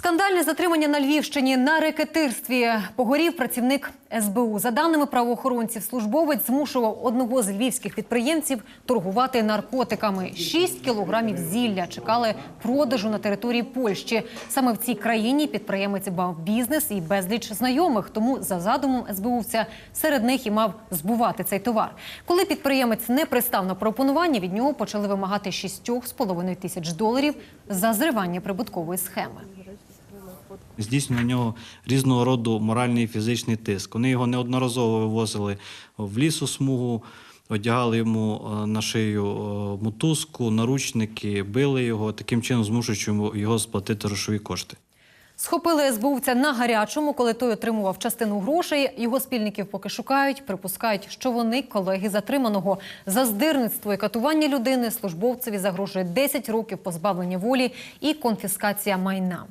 Скандальне затримання на Львівщині на рекетирстві погорів працівник СБУ. За даними правоохоронців, службовець змушував одного з львівських підприємців торгувати наркотиками. Шість кілограмів зілля чекали продажу на території Польщі. Саме в цій країні підприємець мав бізнес і безліч знайомих. Тому за задумом СБУвця серед них і мав збувати цей товар. Коли підприємець не пристав на пропонування, від нього почали вимагати 6,5 тисяч доларів за зривання прибуткової схеми. Здійснює на нього різного роду моральний і фізичний тиск. Вони його неодноразово вивозили в лісосмугу, одягали йому е, на шию е, мотузку, наручники, били його, таким чином змушуючи його сплатити грошові кошти. Схопили СБУвця на гарячому, коли той отримував частину грошей. Його спільників поки шукають. Припускають, що вони колеги затриманого за здирництво і катування людини. Службовцеві загрожує 10 років позбавлення волі і конфіскація майна.